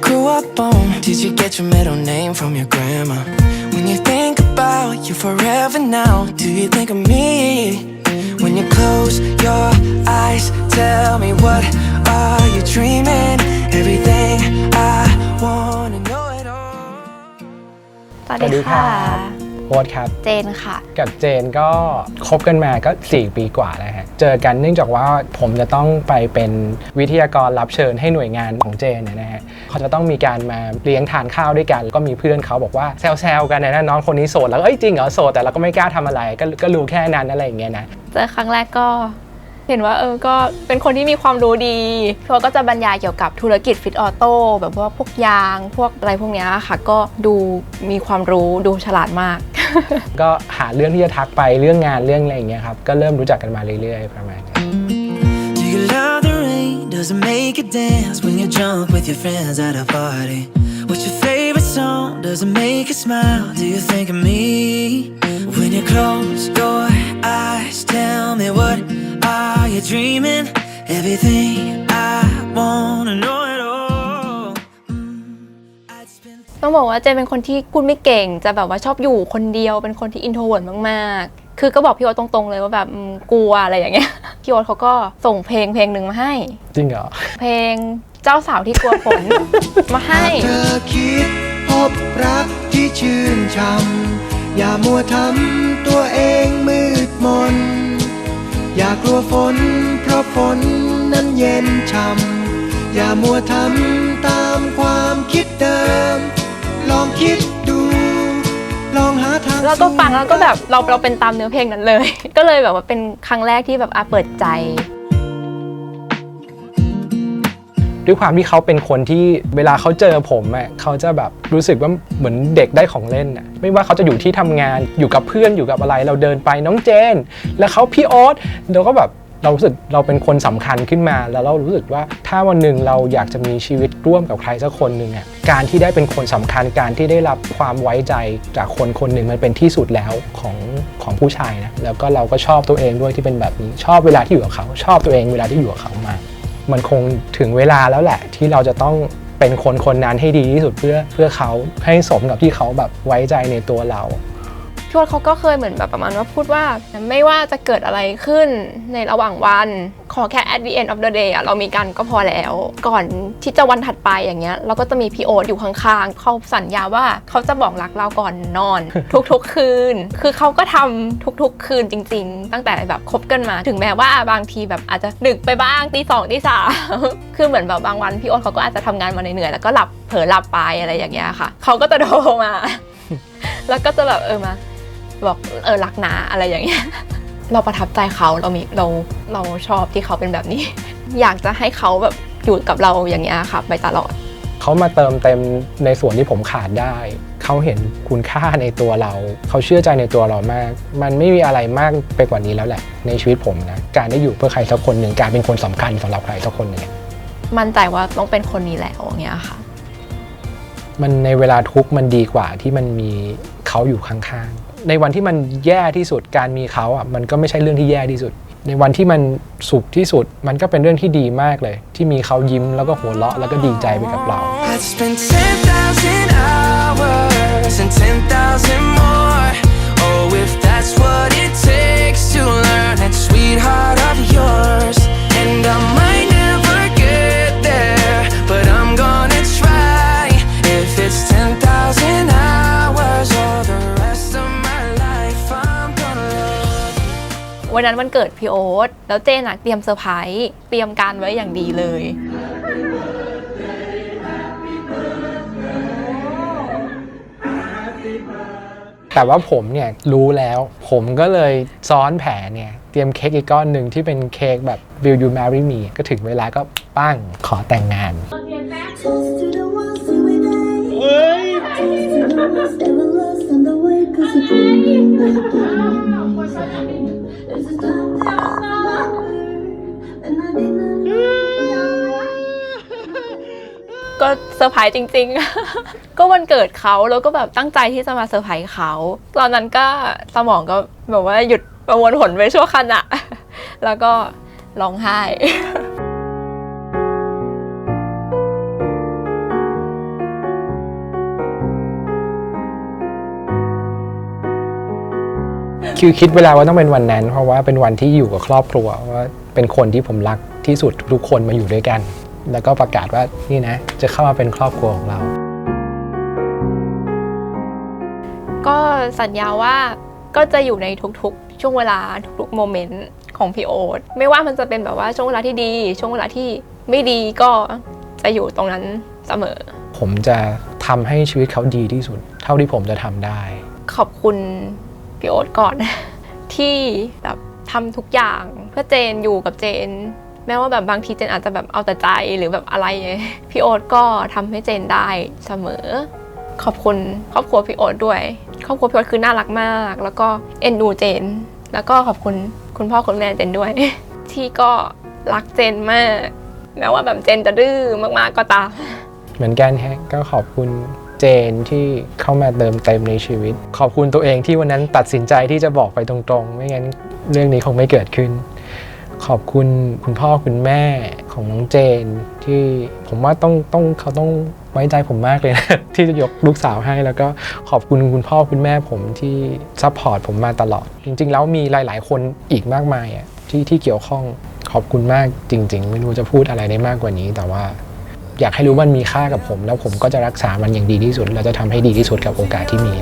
grew up on? Did you get your middle name from your grandma? When you think about you forever now, do you think of me? When you close your eyes, tell me what are you dreaming? Everything I wanna know it all. สวัสดีค่ะ โค้ดครับ เจนค่ะ กับเจนก็คบกันมาก็ 4 ปีกว่าแล้วฮะ เจอกันเนื่องจากว่าผมจะต้องไปเป็นวิทยากรรับเชิญให้หน่วยงานของเจนเนี่ยนะฮะเขาจะต้องมีการมาเลี้ยงทานข้าวด้วยกัน ก็มีเพื่อนเขาบอกว่าแซวๆกันนะน้องคนนี้โสดแล้วก็เอ้ยจริงเหรอโสดแต่เราก็ไม่กล้าทำอะไรก็ก็รู้แค่นั้นอะไรอย่างเงี้ยนะเจอครั้งแรกก็เห็นว่าเออ ก็เป็นคนที่มีความรู้ดีเขาก็จะบรรยายเกี่ยวกับธุรกิจฟิตออโต้แบบว่าพวกยาง พวกอะไรพวกเนี้ยค่ะ ก็ดูมีความรู้ดูฉลาดมาก ก็หาเรื่องที่จะทักไปเรื่องงานเรื่องอะไรอย่างเงี้ยครับก็เริ่มรู้จักกันมาเรื่อยๆ ประมาณนี้ Do you love the rain? Does it make you dance when you're drunk with your friends at a party? What's your favorite song? Does it make you smile? Do you think of me? When you close your eyes, tell me what are you dreaming? Everything I wanna know ต้องบอกว่าเจนเป็นคนที่พูดไม่เก่ง จะแบบว่าชอบอยู่คนเดียว เป็นคนที่อินโทรเวิร์ดมากๆ คือก็บอกพี่โอ๊ตตรงๆเลยว่าแบบอืมกลัวอะไรอย่างเงี้ย พี่โอ๊ตเขาก็ส่งเพลงเพลงหนึ่งมาให้ จริงเหรอ เพลงเจ้าสาวที่กลัวฝนมาให้ เธอคิดพบรักที่ชื่นช่ำอย่ามัวทำตัวเองมืดมน อย่ากลัวฝน เพราะฝนนั้นเย็นช่ำอย่ามัวทำตามความคิดเดิม ลองคิดดูลองหาทางแล้วก็ฟังแล้วก็แบบเราเราเป็นตามเนื้อเพลงนั้นเลย ก็เลยแบบว่าเป็นครั้งแรกที่แบบอาเปิดใจ ด้วยความที่เขาเป็นคนที่เวลาเขาเจอผมอะเขาจะแบบรู้สึกว่าเหมือนเด็กได้ของเล่นอะไม่ว่าเขาจะอยู่ที่ทำงานอยู่กับเพื่อนอยู่กับอะไร เราเดินไปน้องเจน แล้วเขาพี่โอ๊ตเราก็แบบ เรารู้สึกเราเป็นคนสำคัญขึ้นมา แล้วเรารู้สึกว่าถ้าวันหนึ่งเราอยากจะมีชีวิตร่วมกับใครสักคนหนึ่งอะการที่ได้เป็นคนสำคัญการที่ได้รับความไว้ใจจากคนคนหนึ่งมันเป็นที่สุดแล้วของของผู้ชายนะแล้วก็เราก็ชอบตัวเองด้วยที่เป็นแบบนี้ชอบเวลาที่อยู่กับเขา ชอบตัวเองเวลาที่อยู่กับเขามากมันคงถึงเวลาแล้วแหละ ที่เราจะต้องเป็นคนคนนั้นให้ดีที่สุดเพื่อเพื่อเขาให้สมกับที่เขาแบบไว้ใจในตัวเรา พี่โอ๊ตเขาก็เคยเหมือนแบบประมาณว่าพูดว่า ไม่ว่าจะเกิดอะไรขึ้นในระหว่างวัน ขอแค่ at the end of the day อะเรามีกันก็พอแล้ว ก่อนที่จะวันถัดไปอย่างเงี้ย เราก็จะมีพี่โอ๊ตอยู่ข้างๆเขาสัญญาว่าเขาจะบอกรักเราก่อนนอน ทุกๆคืน คือเขาก็ทำทุกๆ คืนจริง ๆ ตั้งแต่แบบคบกันมา ถึงแม้ว่าบางทีแบบอาจจะดึกไปบ้างตีสองตีสามคือเหมือนแบบบางวันพี่โอ๊ตเขาก็อาจจะทำงานมาเหนื่อยๆแล้วก็หลับเผลอหลับไปอะไรอย่างเงี้ยค่ะเขาก็จะโทรมา แล้วก็จะแบบเออมา บอกเออรักนะอะไรอย่างเงี้ยเราประทับใจเขาเรามีเราเราชอบที่เขาเป็นแบบนี้ อยากจะให้เขาแบบอยู่กับเราอย่างเงี้ยค่ะไปตลอดเขามาเติมเต็มในส่วนที่ผมขาดได้ เขาเห็นคุณค่าในตัวเรา เขาเชื่อใจในตัวเรามาก มันไม่มีอะไรมากไปกว่านี้แล้วแหละ ในชีวิตผมนะ การได้อยู่เพื่อใครสักคนหนึ่งการเป็นคนสำคัญสำหรับใครสักคนหนึ่งมั่นใจว่าต้องเป็นคนนี้แล้วอย่างเงี้ยค่ะ มันในเวลาทุกข์มันดีกว่าที่มันมีเขาอยู่ข้างๆ ในวันที่มันแย่ที่สุดการมีเขาอะมันก็ไม่ใช่เรื่องที่แย่ที่สุด ในวันที่มันสุขที่สุด มันก็เป็นเรื่องที่ดีมากเลย ที่มีเขายิ้มแล้วก็หัวเราะแล้วก็ดีใจไปกับเรา I'd spend 10,000 hours and 10,000 วันนั้นวันเกิดพี่โอ๊ตแล้วเจนอะเตรียมเซอร์ไพรส์เตรียมการไว้อย่างดีเลย แต่ว่าผมเนี่ยรู้แล้ว ผมก็เลยซ้อนแผนเนี่ยเตรียมเค้กอีกก้อนหนึ่งที่เป็นเค้กแบบ Will you marry me ก็ถึงเวลาก็ปั้งขอแต่งงาน Toast to the ones who we die. Toast to the ones that were lost on the way. Cause the dream will This ก็เซอร์ไพรส์จริง ๆ ก็วันเกิดเขาแล้วก็แบบตั้งใจที่จะมาเซอร์ไพรส์เขา ตอนนั้นก็สมองก็แบบว่าหยุดประมวลผลไปชั่วขณะ แล้วก็ร้องไห้ คือคิดเวลาว่าต้องเป็นวันนั้น เพราะว่าเป็นวันที่อยู่กับครอบครัวว่าเป็นคนที่ผมรักที่สุดทุกคนมาอยู่ด้วยกัน แล้วก็ประกาศว่านี่นะ จะเข้ามาเป็นครอบครัวของเรา ก็สัญญาว่าก็จะอยู่ในทุกๆ ช่วงเวลาทุกๆโมเมนต์ของพี่โอ๊ตไม่ว่ามันจะเป็นแบบว่าช่วงเวลาที่ดี ช่วงเวลาที่ไม่ดีก็จะอยู่ตรงนั้นเสมอ ผมจะทำให้ชีวิตเขาดีที่สุด เท่าที่ผมจะทำได้ ขอบคุณ พี่โอ๊ตก่อน ที่แบบทำทุกอย่างเพื่อเจนอยู่กับเจน แม้ว่าแบบบางทีเจนอาจจะแบบเอาแต่ใจหรือแบบอะไรไงพี่โอ๊ตก็ทำให้เจนได้เสมอ ขอบคุณครอบครัวพี่โอ๊ตด้วยครอบครัวพี่โอ๊ตคือน่ารักมาก แล้วก็เอ็นดูเจน แล้วก็ขอบคุณคุณพ่อคุณแม่เจนด้วย ที่ก็รักเจนมาก แม้ว่าแบบเจนจะดื้อมากๆก็ตามเหมือนกันฮะก็ขอบคุณ เจนที่เข้ามาเติมเต็มในชีวิต ขอบคุณตัวเองที่วันนั้นตัดสินใจที่จะบอกไปตรงๆ ไม่งั้นเรื่องนี้คงไม่เกิดขึ้น ขอบคุณคุณพ่อคุณแม่ของน้องเจนที่ผมว่าต้องต้องเขาต้องไว้ใจผมมากเลยนะที่จะยกลูกสาวให้แล้วก็ขอบคุณคุณพ่อคุณแม่ผมที่ซัพพอร์ตผมมาตลอด จริง ๆ แล้วมีหลาย ๆ คนอีกมากมายอะที่ที่เกี่ยวข้องขอบคุณมากจริง ๆ ไม่รู้จะพูดอะไรได้มากกว่านี้แต่ว่า อยากให้รู้ว่ามันมีค่ากับผม แล้วผมก็จะรักษามันอย่างดีที่สุดแล้วจะทำให้ดีที่สุดกับโอกาสที่มี